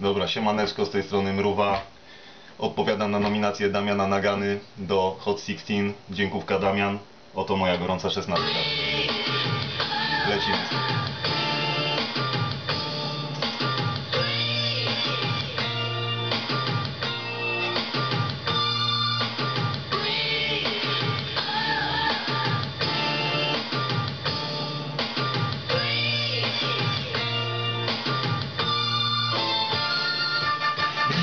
Dobra, siemaneczko, z tej strony Mruwa. Odpowiadam na nominację Damiana Nagany do Hot 16. Dziękówka Damian. Oto moja gorąca szesnastka. Lecimy.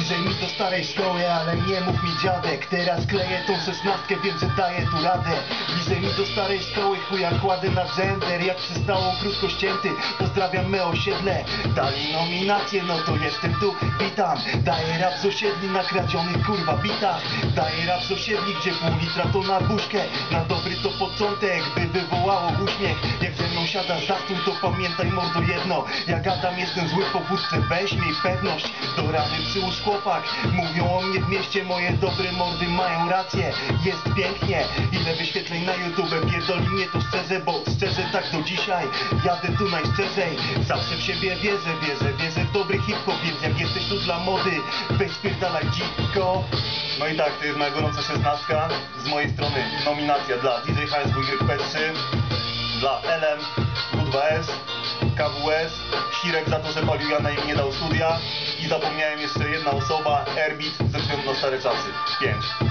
Bliżej mi do starej szkoły, ale nie mów mi dziadek Teraz kleję tą szesnastkę, wiem, że daję tu radę. Bliżej mi do starej szkoły, chuja kładę na gender Jak przystało krótko ścięty, pozdrawiam me osiedle Dali nominację, no to jestem tu, witam. Daję rap z osiedli na kradzionych kurwa bitach. Daję rap z osiedli, gdzie pół litra to na buźkę. Na dobry to początek, by wywołało uśmiech. Jak ze mną siadasz za stół, to pamiętaj mordo jedno. Jak gadam, jestem zły po wódce, weź mi pewność. Do rany przyłóż chłopak, mówią o mnie w mieście Moje dobre mordy mają rację, jest pięknie. Ile wyświetleń na YouTube, pierdoli mnie to szczerze Bo szczerze tak do dzisiaj, jadę tu najszczerzej. Zawsze w siebie wierzę, wierzę, wierzę w dobry hip-hop Więc jak jesteś tu dla mody, weź spierdalaj dziko. No i tak, to jest moja gorąca szesnastka. Z mojej strony nominacja dla DJ HSWYP3, dla LM, U2S, KWS, Sirek za to, że palił Jana i mi nie dał studia i zapomniałem jeszcze jedna osoba, Erbit, ze względu na stare czasy. 5.